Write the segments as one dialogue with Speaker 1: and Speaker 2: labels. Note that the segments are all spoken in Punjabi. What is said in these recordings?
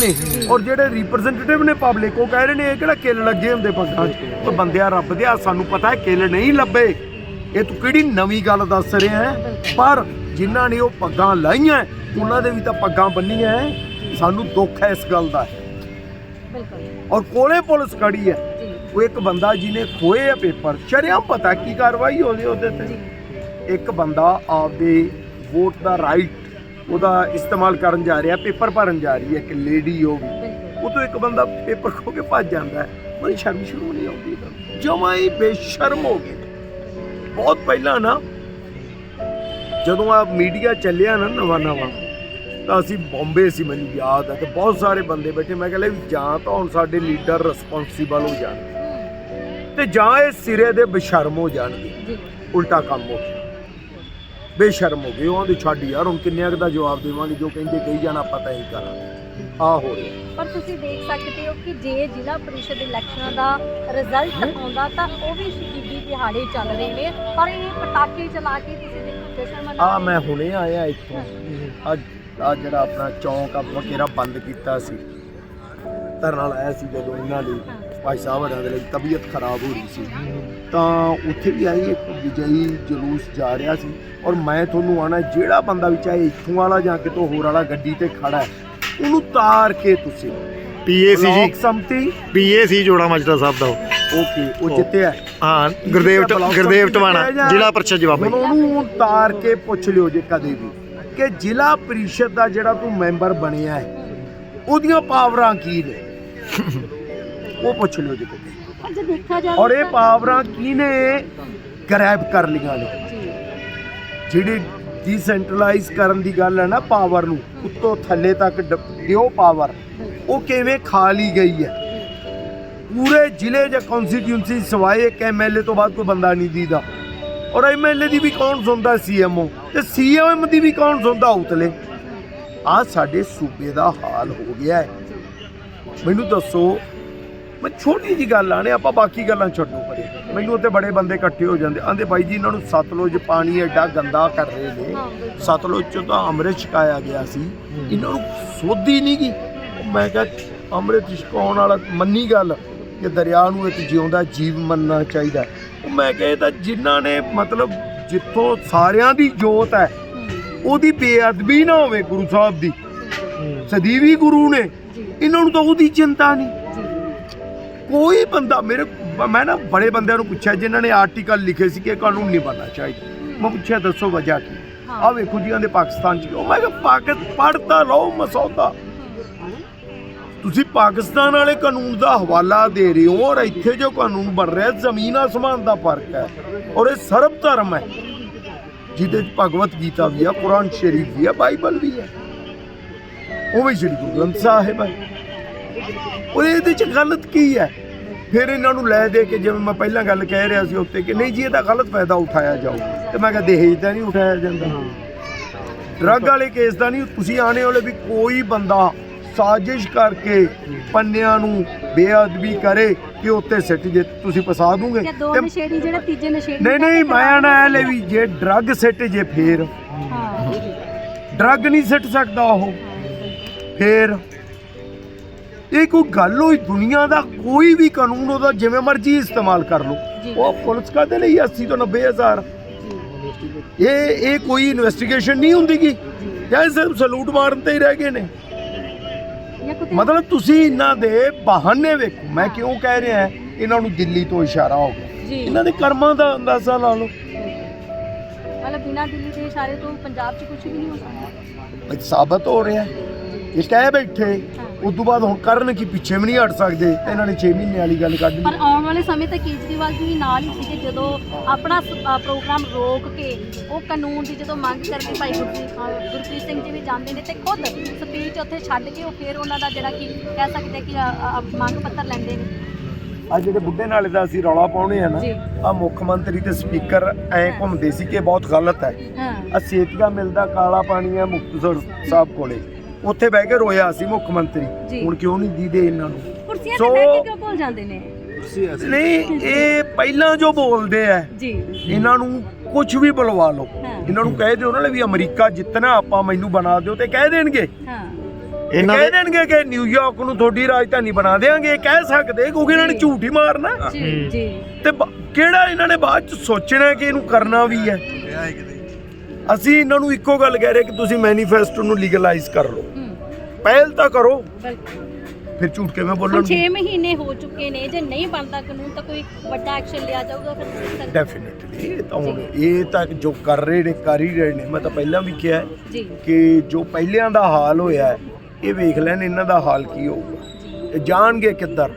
Speaker 1: ਰਹੇ ਨੇ ਔਰ ਜਿਹੜੇ ਰਿਪਰੈਜ਼ੈਂਟੇਟਿਵ ਨੇ ਪਬਲਿਕ ਉਹ ਕਹਿ ਰਹੇ ਨੇ ਇਹ ਕਿਹੜਾ ਕਿੱਲ ਲੱਗੇ ਹੁੰਦੇ ਪੱਗਾਂ 'ਚ ਉਹ ਬੰਦਿਆ ਰੱਬ ਦੇ ਆ ਸਾਨੂੰ ਪਤਾ ਹੈ ਕਿੱਲ ਨਹੀਂ ਲੱਭੇ। ਇਹ ਤੂੰ ਕਿਹੜੀ ਨਵੀਂ ਗੱਲ ਦੱਸ ਰਿਹਾ ਹੈ? ਪਰ ਜਿਨ੍ਹਾਂ ਨੇ ਉਹ ਪੱਗਾਂ ਲਾਈਆਂ ਉਹਨਾਂ ਦੇ ਵੀ ਤਾਂ ਪੱਗਾਂ ਬੰਨੀਆਂ। ਸਾਨੂੰ ਦੁੱਖ ਹੈ ਇਸ ਗੱਲ ਦਾ।
Speaker 2: ਬਿਲਕੁਲ।
Speaker 1: ਔਰ ਕੋਲੇ ਪੁਲਿਸ ਖੜੀ ਹੈ। ਉਹ ਇੱਕ ਬੰਦਾ ਜਿਹਨੇ ਖੋਏ ਆ ਪੇਪਰ ਸ਼ਰਿਆਮ ਪਤਾ ਕੀ ਕਾਰਵਾਈ ਹੋਣੀ ਉਹਦੇ ਤੇ। ਇੱਕ ਬੰਦਾ ਆਪਦੇ ਵੋਟ ਦਾ ਰਾਈਟ ਉਹਦਾ ਇਸਤੇਮਾਲ ਕਰਨ ਜਾ ਰਿਹਾ ਪੇਪਰ ਭਰਨ ਜਾ ਰਹੀ ਹੈ ਇੱਕ ਲੇਡੀ ਉਹ ਵੀ। ਉਹ ਤੋਂ ਇੱਕ ਬੰਦਾ ਪੇਪਰ ਖੋ ਕੇ ਭੱਜ ਜਾਂਦਾ ਹੈ। ਉਹਦੀ ਸ਼ਰਮ ਸ਼ੁਰੂ ਨਹੀਂ ਆਉਂਦੀ ਜਮਾ ਹੀ ਬੇਸ਼ਰਮ ਹੋ ਗਏ। ਬਹੁਤ ਪਹਿਲਾਂ ਨਾ ਜਦੋਂ ਆ ਮੀਡੀਆ ਚੱਲਿਆ ਨਾ ਨਵਾਂ ਨਵਾਂ ਤਾਂ ਅਸੀਂ ਬੰਬੇ ਸੀ ਮੈਨੂੰ ਯਾਦ ਹੈ। ਤੇ ਬਹੁਤ ਸਾਰੇ ਬੰਦੇ ਬੈਠੇ ਮੈਂ ਕਹਿੰਦਾ ਵੀ ਜਾਂ ਤਾਂ ਹੁਣ ਸਾਡੇ ਲੀਡਰ ਰਿਸਪੌਂਸੀਬਲ ਹੋ ਜਾਣ। ਤੇ ਜਾਂ ਇਹ ਸਿਰੇ ਦੇ ਬੇਸ਼ਰਮ ਹੋ ਜਾਣਗੇ। ਉਲਟਾ ਕੰਮ ਹੋ ਗਿਆ। ਬੇਸ਼ਰਮ ਹੋ ਗਏ ਉਹਨਾਂ ਦੀ ਛੱਡ ਯਾਰ ਹੁਣ ਕਿੰਨੇ ਕੁ ਦਾ ਜਵਾਬ ਦੇਵਾਂਗੇ ਜੋ ਕਹਿੰਦੇ ਕਹੀ ਜਾਣਾ ਪਤਾ ਹੀ ਕਰਾਂਗੇ। ਆ ਹੋ ਰਿਹਾ।
Speaker 2: ਪਰ ਤੁਸੀਂ ਦੇਖ ਸਕਦੇ ਹੋ ਕਿ ਜੇ ਜ਼ਿਲ੍ਹਾ ਪਰਿਸ਼ਦ ਇਲੈਕਸ਼ਨਾਂ ਦਾ ਰਿਜ਼ਲਟ ਆਉਂਦਾ ਤਾਂ ਉਹ ਵੀ ਸ਼ਹੀਦੀ ਦਿਹਾੜੇ ਚੱਲ ਰਹੇ ਨੇ। ਪਰ ਇਹ ਪਟਾਕੇ ਚਲਾ ਕੇ ਤੁਸੀਂ ਦੇਖੋ ਜਸ਼ਨ ਮਨਾ
Speaker 1: ਆ ਮੈਂ ਹੁਣੇ ਆਇਆ ਇੱਥੋਂ। ਆ ਆ ਜਿਹੜਾ ਆਪਣਾ ਚੌਂਕ ਆ ਵਕੇਰਾ ਬੰਦ ਕੀਤਾ ਸੀ। ਧਰਨਾ ਲਾਇਆ ਸੀ ਜਦੋਂ ਇਹਨਾਂ ਲਈ ਭਾਈ ਸਾਹਿਬ ਹੋਰਾਂ ਦੇ ਲਈ ਤਬੀਅਤ ਖਰਾਬ ਹੋ ਰਹੀ ਸੀ। ਤਾਂ ਉੱਥੇ ਵੀ ਆਈ ਇੱਕ ਵਿਜਈ ਜਲੂਸ ਜਾ ਰਿਹਾ ਸੀ। ਔਰ ਮੈਂ ਤੁਹਾਨੂੰ ਆਣਾ ਜਿਹੜਾ ਬੰਦਾ ਵੀ ਚਾਹੇ ਇੱਥੋਂ ਵਾਲਾ ਜਾਂ ਕਿਤੋਂ ਹੋਰ ਵਾਲਾ ਗੱਡੀ ਤੇ ਖੜਾ ਹੈ ਉਹਨੂੰ ਤਾਰ ਕੇ ਤੁਸੀਂ
Speaker 3: ਪੀਏ ਸੀ ਜੀ।
Speaker 1: ਲੋਕ ਸੰਮਤੀ?
Speaker 3: ਪੀਏ ਸੀ ਜੋੜਾ ਮਜਦਾ ਸਾਹਿਬ ਦਾ।
Speaker 1: ਓਕੇ ਉਹ ਜਿੱਤਿਆ
Speaker 3: ਹਾਂ। ਗੁਰਦੇਵ ਗੁਰਦੇਵ ਟਵਾਣਾ ਜ਼ਿਲ੍ਹਾ ਪਰਿਸ਼ਦ ਜਵਾਬੀ
Speaker 1: ਉਹਨੂੰ ਤਾਰ ਕੇ ਪੁੱਛ ਲਿਓ ਜੇ ਕਦੇ ਵੀ ਕਿ ਜ਼ਿਲ੍ਹਾ ਪ੍ਰੀਸ਼ਦ ਦਾ ਜਿਹੜਾ ਤੂੰ ਮੈਂਬਰ ਬਣਿਆ ਹੈ ਉਹਦੀਆਂ ਪਾਵਰਾਂ ਕੀ ਨੇ? ਉਹ ਪੁੱਛ ਲਿਓ ਜੇ ਕਦੇ।
Speaker 2: ਜੇ ਦੇਖਿਆ ਜਾਵੇ
Speaker 1: ਔਰ ਇਹ ਪਾਵਰਾਂ ਕਿਹਨੇ ਗ੍ਰੈਬ ਕਰ ਲਈਆਂ ਨੇ? ਜਿਹੜੀ ਡੀਸੈਂਟਰਲਾਈਜ਼ ਕਰਨ ਦੀ ਗੱਲ ਹੈ ਨਾ ਪਾਵਰ ਨੂੰ ਉੱਤੋਂ ਥੱਲੇ ਤੱਕ ਦਿਓ ਪਾਵਰ। ਉਹ ਕਿਵੇਂ ਖਾ ਲਈ ਗਈ ਹੈ? ਪੂਰੇ ਜ਼ਿਲ੍ਹੇ ਜਾਂ ਕਨਸਟੀਟਿਊਂਸੀ ਸਵਾਏ ਇੱਕ ਐਮਐਲਏ ਤੋਂ ਬਾਅਦ ਕੋਈ ਬੰਦਾ ਨਹੀਂ ਦੀਦਾ। ਔਰ ਐਮਐਲਏ ਦੀ ਵੀ ਕੌਣ ਸੁਣਦਾ ਸੀਐਮਓ ਤੇ ਸੀਐਮ ਦੀ ਵੀ ਕੌਣ ਸੁਣਦਾ ਉਤਲੇ? ਆ ਸਾਡੇ ਸੂਬੇ ਦਾ ਹਾਲ ਹੋ ਗਿਆ ਹੈ। ਮੈਨੂੰ ਦੱਸੋ ਮੈਂ ਛੋਟੀ ਜੀ ਗੱਲ ਆਣੇ ਆਪਾਂ ਬਾਕੀ ਗੱਲਾਂ ਛੱਡੋ ਪਰੇ। ਮੈਨੂੰ ਉੱਤੇ ਬੜੇ ਬੰਦੇ ਇਕੱਠੇ ਹੋ ਜਾਂਦੇ। ਆਂਦੇ ਬਾਈ ਜੀ ਇਹਨਾਂ ਨੂੰ ਸਤਲੁਜ ਪਾਣੀ ਐਡਾ ਗੰਦਾ ਕਰ ਰਹੇ ਨੇ। ਸਤਲੁਜ ਚੋਂ ਤਾਂ ਅੰਮ੍ਰਿਤ ਛਕਾਇਆ ਗਿਆ ਸੀ। ਇਹਨਾਂ ਨੂੰ ਸੋਧੀ ਨਹੀਂ ਗਈ। ਮੈਂ ਕਿਹਾ ਅੰਮ੍ਰਿਤ ਛਕਾਉਣ ਵਾਲਾ ਮੰਨੀ ਗੱਲ ਕਿ ਦਰਿਆ ਨੂੰ ਇੱਕ ਜਿਉਂਦਾ ਜੀਵ ਮੰਨਣਾ ਚਾਹੀਦਾ। ਮੈਂ ਕਿਹਾ ਇਹ ਤਾਂ ਜਿਨ੍ਹਾਂ ਨੇ ਮਤਲਬ ਜਿੱਥੋਂ ਸਾਰਿਆਂ ਦੀ ਜੋਤ ਹੈ ਉਹਦੀ ਬੇਅਦਬੀ ਨਾ ਹੋਵੇ ਗੁਰੂ ਸਾਹਿਬ ਦੀ। ਸਦੀਵੀ ਗੁਰੂ ਨੇ। ਇਹਨਾਂ ਨੂੰ ਤਾਂ ਉਹਦੀ ਚਿੰਤਾ ਨਹੀਂ ਕੋਈ ਬੰਦਾ ਮੇਰੇ ਮੈਂ ਨਾ ਬੜੇ ਬੰਦਿਆਂ ਨੂੰ ਪੁੱਛਿਆ ਜਿਨ੍ਹਾਂ ਨੇ ਆਰਟੀਕਲ ਲਿਖੇ ਸੀ ਕਿ ਕਾਨੂੰਨ ਨਹੀਂ ਬਣਨਾ ਚਾਹੀਦਾ। ਮੈਂ ਪੁੱਛਿਆ ਦੱਸੋ ਵਜ੍ਹਾ ਕੀ। ਆ ਵੇਖੋ ਜੀ ਆਂਦੇ ਪਾਕਿਸਤਾਨ ਚ ਉਹ ਮੈਂ ਕਿਹਾ ਪਾਕਿਸਤਾਨ ਪੜਤਾ ਲਓ ਮਸੌਦਾ ਤੁਸੀਂ ਪਾਕਿਸਤਾਨ ਵਾਲੇ ਕਾਨੂੰਨ ਦਾ ਹਵਾਲਾ ਦੇ ਰਹੇ ਹੋ ਔਰ ਇੱਥੇ ਜੋ ਕਾਨੂੰਨ ਬਣ ਰਿਹਾ ਜ਼ਮੀਨ ਆਸਮਾਨ ਦਾ ਫ਼ਰਕ ਹੈ ਔਰ ਇਹ ਸਰਬ ਧਰਮ ਹੈ। ਜਿਹਦੇ ਚ ਭਗਵਤ ਗੀਤਾ ਵੀ ਹੈ ਕੁਰਾਨ ਸ਼ਰੀਫ ਵੀ ਹੈ ਬਾਈਬਲ ਵੀ ਹੈ ਉਹ ਵੀ ਸ਼੍ਰੀ ਗੁਰੂ ਗ੍ਰੰਥ ਸਾਹਿਬ ਹੈ ਇਹਦੇ ਚ ਗਲਤ ਕੀ ਹੈ? ਫਿਰ ਇਹਨਾਂ ਨੂੰ ਲੈ ਦੇ ਕੇ ਜਿਵੇਂ ਮੈਂ ਪਹਿਲਾਂ ਗੱਲ ਕਹਿ ਰਿਹਾ ਸੀ ਉੱਤੇ ਕਿ ਨਹੀਂ ਜੀ ਇਹਦਾ ਗਲਤ ਫਾਇਦਾ ਉਠਾਇਆ ਜਾਓ ਤੇ ਮੈਂ ਕਿਹਾ ਦਹੇਜ ਦਾ ਨਹੀਂ ਉਠਾਇਆ ਜਾਂਦਾ। ਡਰੱਗ ਵਾਲੇ ਕੇਸ ਦਾ ਨਹੀਂ ਤੁਸੀਂ ਆਣੇ ਵਾਲੇ ਵੀ ਕੋਈ ਬੰਦਾ ਸਾਜ਼ਿਸ਼ ਕਰਕੇ ਪੰਨਿਆਂ ਨੂੰ ਬੇਅਦਬੀ ਕਰੇ ਕਿ ਉੱਤੇ ਸਿੱਟ ਜੇ ਤੁਸੀਂ ਫਸਾ ਦੂਗੇ। ਤੇ-
Speaker 2: ਨਸ਼ੇੜੀ ਜਿਹੜੇ ਤੀਜੇ ਨਸ਼ੇੜੀ
Speaker 1: ਨਹੀਂ ਨਹੀਂ ਮੈਂ ਨਾ ਲੈ ਵੀ ਜੇ ਡਰੱਗ ਸਿੱਟ ਜੇ ਫੇਰ।
Speaker 2: ਹਾਂ।
Speaker 1: ਡਰੱਗ ਨਹੀਂ ਸਿੱਟ ਸਕਦਾ ਉਹ। ਫੇਰ ਇਹ ਕੋਈ ਗੱਲ ਹੋਈ ਦੁਨੀਆ ਦਾ ਕੋਈ ਵੀ ਕਾਨੂੰਨ ਉਹਦਾ ਜਿਵੇਂ ਮਰਜ਼ੀ ਇਸਤੇਮਾਲ ਕਰ ਲਓ।
Speaker 2: ਜੀ।
Speaker 1: ਉਹ ਪੁਲਿਸ ਕਾਦੇ ਲਈ 80 ਤੋਂ 90 ਹਜ਼ਾਰ। ਇਹ ਇਹ ਕੋਈ ਇਨਵੈਸਟੀਗੇਸ਼ਨ ਨਹੀਂ ਹੁੰਦੀਗੀ। ਜਾਂ। ਇਹ ਸਿਰਫ ਸਲੂਟ ਮਾਰਨ ਤੇ ਹੀ ਰਹਿ ਗਏ ਨੇ।
Speaker 2: ਜਾਂ
Speaker 1: ਮਤਲਬ ਤੁਸੀਂ ਇਹਨਾਂ ਦੇ ਬਹਾਨੇ ਵੇਖੋ। ਮੈਂ ਕਿਉਂ ਕਹਿ ਰਿਹਾ ਇਹਨਾਂ ਨੂੰ ਦਿੱਲੀ ਤੋਂ ਇਸ਼ਾਰਾ ਹੋ ਗਿਆ।
Speaker 2: ਜੀ।
Speaker 1: ਇਹਨਾਂ ਦੇ ਕਰਮਾਂ ਦਾ ਅੰਦਾਜ਼ਾ ਲਾ ਲਓ।
Speaker 2: ਮਤਲਬ ਬਿਨਾਂ ਦਿੱਲੀ ਦੇ ਇਸ਼ਾਰੇ ਤੋਂ ਪੰਜਾਬ 'ਚ ਕੁਝ ਵੀ ਨਹੀਂ ਹੋ ਸਕਦਾ।
Speaker 1: ਸਾਬਤ ਹੋ ਰਿਹਾ। ਇਹ ਕਹਿ ਬੈਠੇ ਉਸ ਤੋਂ ਬਾਅਦ ਹੁਣ ਕਰਨ ਕੀ ਪਿੱਛੇ ਵੀ ਨਹੀਂ ਹਟ ਸਕਦੇ ਇਹਨਾਂ ਨੇ 6 ਮਹੀਨੇ ਵਾਲੀ ਗੱਲ ਕੱਢ
Speaker 2: ਪਰ ਆਉਣ ਵਾਲੇ ਸਮੇਂ ਤੇ ਕੇਜਰੀਵਾਲ ਜੀ ਵੀ ਨਾਲ ਹੀ ਸੀਗੇ ਜਦੋਂ ਆਪਣਾ ਸ- ਅ, ਪ੍ਰੋਗਰਾਮ ਰੋਕ ਕੇ ਉਹ ਕਾਨੂੰਨ ਦੀ ਜਦੋਂ ਮੰਗ ਕਰਕੇ ਭਾਈ ਗੁਰਪ੍ਰੀਤ ਅ, ਗੁਰਪ੍ਰੀਤ ਸਿੰਘ ਜੀ ਵੀ ਜਾਂਦੇ ਨੇ ਤੇ ਖੁਦ ਸਪੀਚ ਉੱਥੇ ਛੱਡ ਕੇ ਉਹ ਫਿਰ ਉਹਨਾਂ ਦਾ ਜਿਹੜਾ ਕਿ ਕਹਿ ਸਕਦੇ ਕਿ ਅ, ਅ, ਮੰਗ ਪੱਤਰ ਲੈਂਦੇ ਨੇ।
Speaker 1: ਆ ਜਿਹੜੇ ਬੁੱਢੇ ਨਾਲੇ ਦਾ ਅਸੀਂ ਰੌਲਾ ਪਾਉਣੇ ਆ ਨਾ
Speaker 2: ਜੀ।
Speaker 1: ਆ ਮੁੱਖ ਮੰਤਰੀ ਤੇ ਸਪੀਕਰ ਐ ਘੁੰਮਦੇ ਸੀ ਕਿ ਇਹ ਬਹੁਤ ਗਲਤ ਹੈ।
Speaker 2: ਹਾਂ।
Speaker 1: ਆ ਸੇਤੀਆ ਮਿਲਦਾ ਕਾਲਾ ਪਾਣੀ ਹੈ ਮੁਕਤਸਰ ਸਾਹਿਬ ਕੋਲੇ। ਉੱਥੇ ਬਹਿ ਕੇ ਰੋਇਆ ਸੀ ਮੁੱਖ ਮੰਤਰੀ। ਹੁਣ ਕਿਉਂ ਨਹੀਂ ਦੀਦੇ ਇਹਨਾਂ ਨੂੰ?
Speaker 2: ਕੁਰਸੀਆਂ ਤੇ
Speaker 1: ਸੋ-
Speaker 2: ਬੈਠ ਕੇ ਕਿਉਂ ਭੁੱਲ ਜਾਂਦੇ ਨੇ?
Speaker 1: ਨਹੀਂ ਇਹ ਪਹਿਲਾਂ ਜੋ ਬੋਲਦੇ ਆ
Speaker 2: ਜੀ।
Speaker 1: ਇਹਨਾਂ ਨੂੰ ਕੁਝ ਵੀ ਬੁਲਵਾ ਲਓ। ਇਹਨਾਂ ਨੂੰ ਕਹਿ ਦਿਓ ਉਹਨਾਂ ਨੇ ਵੀ ਅਮਰੀਕਾ ਜਿੱਤਣਾ ਆਪਾਂ ਮੈਨੂੰ ਬਣਾ ਦਿਓ ਤੇ ਕਹਿ ਦੇਣਗੇ।
Speaker 2: ਹਾਂ।
Speaker 1: ਇਹ
Speaker 3: ਇਹਨਾਂ
Speaker 1: ਕਹਿ ਦੇਣਗੇ ਕਿ ਨਿਊਯਾਰਕ ਨੂੰ ਤੁਹਾਡੀ ਰਾਜਧਾਨੀ ਬਣਾ ਦੇਾਂਗੇ ਇਹ ਕਹਿ ਸਕਦੇ ਕਿਉਂਕਿ ਇਹਨਾਂ ਨੇ ਝੂਠ ਹੀ ਮਾਰਨਾ।
Speaker 2: ਜੀ
Speaker 1: ਤੇ ਕਿਹੜਾ ਇਹਨਾਂ ਨੇ ਬਾਅਦ ਚ ਸੋਚਣਾ ਕਿ ਇਹਨੂੰ ਕਰਨਾ ਵੀ ਹੈ? ਅਸੀਂ ਇਹਨਾਂ ਨੂੰ ਇੱਕੋ ਗੱਲ ਕਹਿ ਰਹੇ ਕਿ ਤੁਸੀਂ ਮੈਨੀਫੈਸਟੋ ਨੂੰ ਲੀਗਲਾਈਜ਼ ਕਰ ਲਓ। ਪਹਿਲ ਤਾਂ ਕਰੋ। ਫਿਰ ਝੂਠ ਕਿਵੇਂ
Speaker 2: ਹੁਣ
Speaker 1: ਬੋਲਣਗੇ?
Speaker 2: 6 ਮਹੀਨੇ ਹੋ ਚੁੱਕੇ ਨੇ ਜੇ ਨਹੀਂ ਬਣਦਾ ਕਾਨੂੰਨ ਤਾਂ ਕੋਈ ਵੱਡਾ ਐਕਸ਼ਨ ਲਿਆ ਜਾਊਗਾ ਫਿਰ ਤੁਸੀਂ
Speaker 1: ਡੈਫੀਨਿਟਲੀ ਇਹ ਤਾਂ ਹੁਣ ਇਹ ਤਾਂ ਜੋ ਕਰ ਰਹੇ ਨੇ ਕਰ ਹੀ ਰਹੇ ਨੇ। ਮੈਂ ਤਾਂ ਪਹਿਲਾਂ ਵੀ ਕਿਹਾ ਹੈ
Speaker 2: ਜੀ।
Speaker 1: ਕਿ ਜੋ ਪਹਿਲਿਆਂ ਦਾ ਹਾਲ ਹੋਇਆ ਹੈ, ਇਹ ਵੇਖ ਲੈਣ ਇਹਨਾਂ ਦਾ ਹਾਲ ਕੀ ਹੋਊਗਾ। ਇਹ ਜਾਣਗੇ ਕਿੱਧਰ।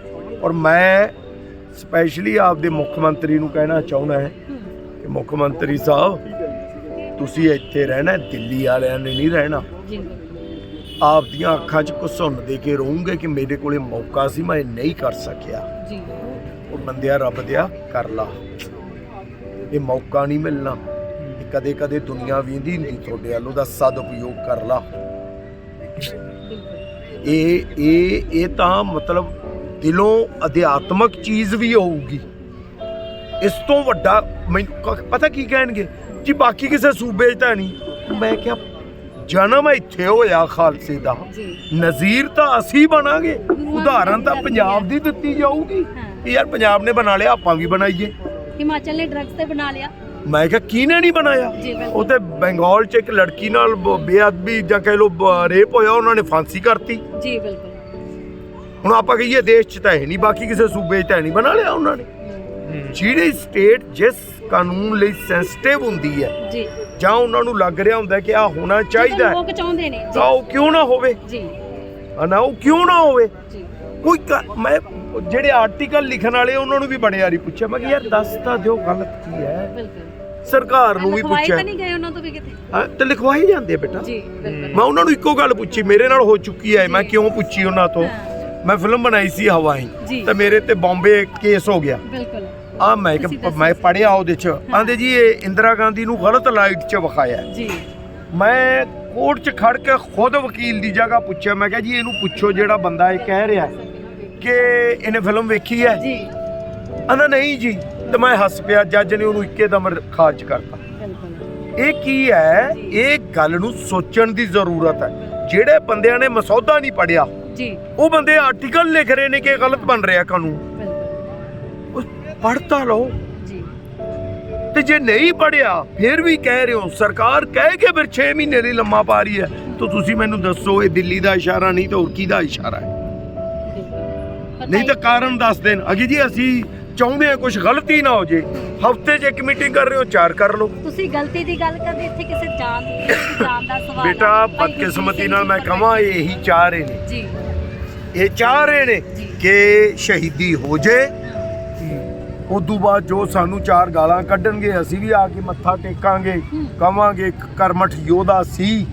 Speaker 1: ਔਰ ਮੈਂ ਸਪੈਸ਼ਲੀ ਆਪਦੇ ਮੁੱਖ ਮੰਤਰੀ ਨੂੰ ਕਹਿਣਾ ਚਾਹੁੰਦਾ ਹੂੰ। ਕਿ ਮੁੱਖ ਮੰਤਰੀ ਸਾਹਿਬ ਤੁਸੀਂ ਇੱਥੇ ਰਹਿਣਾ ਹੈ, ਦਿੱਲੀ ਵਾਲਿਆਂ ਨੇ ਨਹੀਂ ਰਹਿਣਾ।
Speaker 2: ਜੀ।
Speaker 1: ਆਪਦੀਆਂ ਅੱਖਾਂ 'ਚ ਘੁਸੁੰਨ ਦੇ ਕੇ ਰਹੋਗੇ ਕਿ ਮੇਰੇ ਕੋਲੇ ਮੌਕਾ ਸੀ ਮੈਂ ਇਹ ਨਹੀਂ ਕਰ ਸਕਿਆ।
Speaker 2: ਜੀ।
Speaker 1: ਉਹ ਬੰਦਿਆ ਰੱਬ ਦਿਆ ਕਰ ਲਾ। ਇਹ ਮੌਕਾ ਨਹੀਂ ਮਿਲਣਾ। ਕਦੇ ਕਦੇ ਦੁਨੀਆ ਵੀਂਦੀ ਹੁੰਦੀ ਤੁਹਾਡੇ ਵੱਲ ਉਹਦਾ ਸਦ ਉਪਯੋਗ ਕਰ ਲਾ।
Speaker 2: ਬਿਲਕੁਲ।
Speaker 1: ਇਹ ਇਹ ਇਹ ਤਾਂ ਮਤਲਬ ਦਿਲੋਂ ਅਧਿਆਤਮਕ ਚੀਜ਼ ਵੀ ਹੋਊਗੀ। ਇਸ ਤੋਂ ਵੱਡਾ ਮੈਨੂੰ ਕ- ਪਤਾ ਕੀ ਕਹਿਣਗੇ? ਜੀ ਬਾਕੀ ਕਿਸੇ ਸੂਬੇ 'ਚ ਤਾਂ ਨਹੀਂ। ਮੈਂ ਕਿਹਾ ਜਨਮ ਇੱਥੇ ਹੋਇਆ ਖਾਲਸੇ ਦਾ। ਨਜ਼ੀਰ ਤਾਂ ਅਸੀਂ ਬਣਾਂਗੇ। ਉਦਾਹਰਨ ਤਾਂ ਪੰਜਾਬ ਦੀ ਦਿੱਤੀ ਜਾਊਗੀ ਯਾਰ ਪੰਜਾਬ ਨੇ ਬਣਾ ਲਿਆ ਆਪਾਂ ਵੀ ਬਣਾਈਏ।
Speaker 2: ਹਿਮਾਚਲ ਨੇ ਡਰੱਗਸ ਤੇ ਬਣਾ ਲਿਆ।
Speaker 1: ਮੈਂ ਕਿਹਾ ਕਿਹਨੇ ਨਹੀਂ ਬਣਾਇਆ? ਉਹ ਤੇ ਬੰਗਾਲ 'ਚ ਇੱਕ ਲੜਕੀ ਨਾਲ ਬੇਅਦਬੀ ਜਾਂ ਕਹਿ ਲੋ ਰੇਪ ਹੋਇਆ ਉਹਨਾਂ ਨੇ ਫਾਂਸੀ ਕਰਤੀ।
Speaker 2: ਜੀ ਬਿਲਕੁਲ।
Speaker 1: ਹੁਣ ਆਪਾਂ ਕਹੀਏ ਦੇਸ਼ 'ਚ ਤਾਂ ਹੈ ਨਹੀਂ ਬਾਕੀ ਕਿਸੇ ਸੂਬੇ 'ਚ ਤਾਂ ਹੈ ਨਹੀਂ ਬਣਾ ਲਿਆ ਉਹਨਾਂ ਨੇ। ਜਿਹੜੀ ਸਟੇਟ ਜਿਸ ਕਾਨੂੰਨ ਲਈ ਸੈਂਸਿਟਿਵ ਹੁੰਦੀ ਹੈ
Speaker 2: ਜੀ।
Speaker 1: ਜਾਂ ਉਹਨਾਂ ਨੂੰ ਲੱਗ ਰਿਹਾ ਹੁੰਦਾ ਕਿ ਆ ਹੋਣਾ ਚਾਹੀਦਾ
Speaker 2: ਲੋਕ ਚਾਹੁੰਦੇ ਨੇ
Speaker 1: ਤਾਂ ਉਹ ਕਿਉਂ ਨਾ ਹੋਵੇ?
Speaker 2: ਜੀ।
Speaker 1: ਹਨਾ ਉਹ ਕਿਉਂ ਨਾ ਹੋਵੇ?
Speaker 2: ਜੀ।
Speaker 1: ਕੋਈ ਮੈਂ ਜਿਹੜੇ ਆਰਟੀਕਲ ਲਿਖਣ ਵਾਲੇ ਉਹਨਾਂ ਨੂੰ ਵੀ ਬੜੇ ਵਾਰੀ ਪੁੱਛਿਆ ਮੈਂ ਕਿ ਯਾਰ ਦੱਸ ਤਾਂ ਦਿਓ ਗਲਤ ਕੀ ਹੈ?
Speaker 2: ਬਿਲਕੁਲ।
Speaker 1: ਸਰਕਾਰ ਨੂੰ ਵੀ ਪੁੱਛਿਆ।
Speaker 2: ਤਾਂ ਨਹੀਂ ਗਏ ਉਹਨਾਂ ਤੋਂ ਵੀ ਕਿਤੇ?
Speaker 1: ਹਾਂ, ਤੇ ਲਿਖਵਾਏ ਜਾਂਦੇ ਬੇਟਾ।
Speaker 2: ਜੀ ਬਿਲਕੁਲ।
Speaker 1: ਮੈਂ ਉਹਨਾਂ ਨੂੰ ਇੱਕੋ ਗੱਲ ਪੁੱਛੀ ਮੇਰੇ ਨਾਲ ਹੋ ਚੁੱਕੀ ਹੈ ਮੈਂ ਕਿਉਂ ਪੁੱਛੀ ਉਹਨਾਂ ਤੋਂ? ਮੈਂ ਫਿਲਮ ਬਣਾਈ ਸੀ ਹਵਾਈ। ਤੇ ਮੇਰੇ ਤੇ ਬੰਬੇ ਕੇਸ ਹੋ ਗਿਆ।
Speaker 2: ਬਿਲਕੁਲ।
Speaker 1: ਆ ਮੈਂ
Speaker 2: ਤੁਸੀਂ
Speaker 1: ਕਿ
Speaker 2: ਦੱਸੋ।
Speaker 1: ਮੈਂ ਪੜਿਆ ਉਹਦੇ ਚ। ਆਂਦੇ ਜੀ ਇਹ ਇੰਦਰਾ ਗਾਂਧੀ ਨੂੰ ਗਲਤ ਲਾਈਟ ਚ ਵਿਖਾਇਆ। ਹੈ।
Speaker 2: ਜੀ।
Speaker 1: ਮੈਂ ਕੋਰਟ ਚ ਖੜ ਕੇ ਖੁਦ ਵਕੀਲ ਦੀ ਜਗ੍ਹਾ ਪੁੱਛਿਆ। ਮੈਂ ਕਿਹਾ ਜੀ ਇਹਨੂੰ ਪੁੱਛੋ ਜਿਹੜਾ ਬੰਦਾ ਇਹ ਕਹਿ ਰਿਹਾ ਹੈ ਕਿ ਇਹਨੇ ਫਿਲਮ ਵੇਖੀ ਹੈ।
Speaker 2: ਜੀ।
Speaker 1: ਆਂਦਾ ਨਹੀਂ ਜੀ ਤੇ ਮੈਂ ਹੱਸ ਪਿਆ। ਜੱਜ ਨੇ ਉਹਨੂੰ ਇੱਕੇ ਦਮ ਖਾਰਜ ਕਰਤਾ।
Speaker 2: ਬਿਲਕੁਲ।
Speaker 1: ਇਹ ਕੀ ਹੈ? ਇਹ ਗੱਲ ਨੂੰ ਸੋਚਣ ਦੀ ਜ਼ਰੂਰਤ ਹੈ। ਜਿਹੜੇ ਬੰਦਿਆਂ ਨੇ ਮਸੌਦਾ ਨਹੀਂ ਪੜਿਆ
Speaker 2: ਜੀ।
Speaker 1: ਉਹ ਬੰਦੇ ਆਰਟੀਕਲ ਲਿਖ ਰਹੇ ਨੇ ਕਿ ਇਹ ਗਲਤ ਬਣ ਰਿਹਾ ਕਾਨੂੰਨ। ਪੜਤਾ ਲਓ
Speaker 2: ਜੀ।
Speaker 1: ਤੇ ਜੇ ਨਹੀਂ ਪੜਿਆ ਫਿਰ ਵੀ ਕਹਿ ਰਹੇ ਹੋ ਸਰਕਾਰ ਕਹਿ ਕੇ ਫਿਰ 6 ਮਹੀਨੇ ਲਈ ਲੰਮਾ ਪਾ ਰਹੀ ਹੈ। ਤਾਂ ਤੁਸੀਂ ਮੈਨੂੰ ਦੱਸੋ ਇਹ ਦਿੱਲੀ ਦਾ ਇਸ਼ਾਰਾ ਨਹੀਂ ਤਾਂ ਹੋਰ ਕਿਹਦਾ ਇਸ਼ਾਰਾ ਹੈ? ਨਹੀਂ ਤਾਂ ਕਾਰਨ ਦੱਸ ਦੇਣ। ਅਗੇ ਜੀ ਅਸੀਂ ਚਾਹੁੰਦੇ ਹਾਂ ਕੁਝ ਗਲਤੀ ਨਾ ਹੋ ਜੇ। ਹਫ਼ਤੇ 'ਚ ਇੱਕ ਮੀਟਿੰਗ ਕਰ ਰਹੇ ਹੋ ਚਾਰ ਕਰ ਲਓ।
Speaker 2: ਤੁਸੀਂ ਗਲਤੀ ਦੀ ਗੱਲ ਕਰਦੇ ਇੱਥੇ ਕਿਸੇ ਜਾਨ ਦੀ ਜਾਨ ਦਾ ਸਵਾਲ।
Speaker 1: ਬੇਟਾ ਬਦਕਿਸਮਤੀ ਨਾਲ ਮੈਂ ਕਹਾਂ ਇਹ ਚਾਹ ਰਹੇ ਨੇ।
Speaker 2: ਜੀ।
Speaker 1: ਇਹ ਚਾਹ ਰਹੇ ਨੇ। ਕਿ ਸ਼ਹੀਦੀ ਹੋ ਜੇ। ਉਦੋਂ ਬਾਅਦ ਜੋ ਸਾਨੂੰ ਚਾਰ ਗਾਲਾਂ ਕੱਢਣਗੇ ਅਸੀਂ ਵੀ ਆ ਕੇ ਮੱਥਾ ਟੇਕਾਂਗੇ। ਕਵਾਂਗੇ ਇੱਕ ਕਰਮਠ ਯੋਧਾ ਸੀ।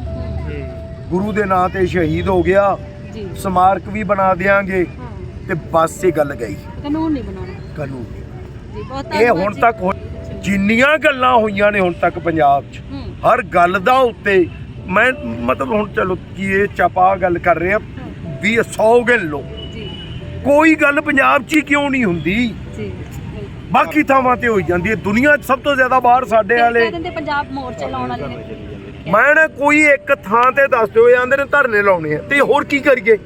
Speaker 1: ਗੁਰੂ ਦੇ ਨਾਂ ਤੇ ਸ਼ਹੀਦ ਹੋ ਗਿਆ।
Speaker 2: ਜੀ।
Speaker 1: ਸਮਾਰਕ ਵੀ ਬਣਾ ਦੇਾਂਗੇ
Speaker 2: ਹਾਂ।
Speaker 1: ਤੇ ਬਸ ਇਹ ਗੱਲ ਗਈ।
Speaker 2: ਕਾਨੂੰਨ ਨਹੀਂ ਬਣਾਉਣਾ।
Speaker 1: ਕਾਨੂੰਨ
Speaker 2: ਜੀ ਬਹੁਤ
Speaker 1: ਇਹ ਹੁਣ। ਤੱਕ ਜਿੰਨੀਆਂ ਗੱਲਾਂ ਹੋਈਆਂ ਨੇ ਹੁਣ ਤੱਕ ਪੰਜਾਬ 'ਚ ਹਰ ਗੱਲ ਦਾ ਉੱਤੇ ਮੈਂ ਮਤਲਬ ਹੁਣ ਚਲੋ ਕੀ ਇਹ ਚਪਾ ਗੱਲ ਕਰ ਰਹੇ ਆ ਵੀ 100 ਗਿਣ ਲਓ
Speaker 2: ਜੀ।
Speaker 1: ਕੋਈ ਗੱਲ ਪੰਜਾਬ 'ਚ ਹੀ ਕਿਉਂ ਨਹੀਂ ਹੁੰਦੀ?
Speaker 2: ਜੀ।
Speaker 1: ਬਾਕੀ ਥਾਵਾਂ ਤੇ ਹੋਈ ਜਾਂਦੀ ਹੈ। ਦੁਨੀਆ 'ਚ ਸਭ ਤੋਂ ਜ਼ਿਆਦਾ ਬਾਹਰ ਸਾਡੇ ਵਾਲੇ
Speaker 2: ਪੰਜਾਬ ਮੋਰਚੇ ਲਾਉਣ ਵਾਲੇ ਨੇ।
Speaker 1: ਮੈਂ ਨਾ ਕੋਈ ਇੱਕ ਥਾਂ ਤੇ ਦੱਸ ਦਿਓ ਜਾਂਦੇ ਨੇ ਧਰਨੇ ਲਾਉਣੇ ਆ। ਤੇ ਹੋਰ ਕੀ ਕਰੀਏ?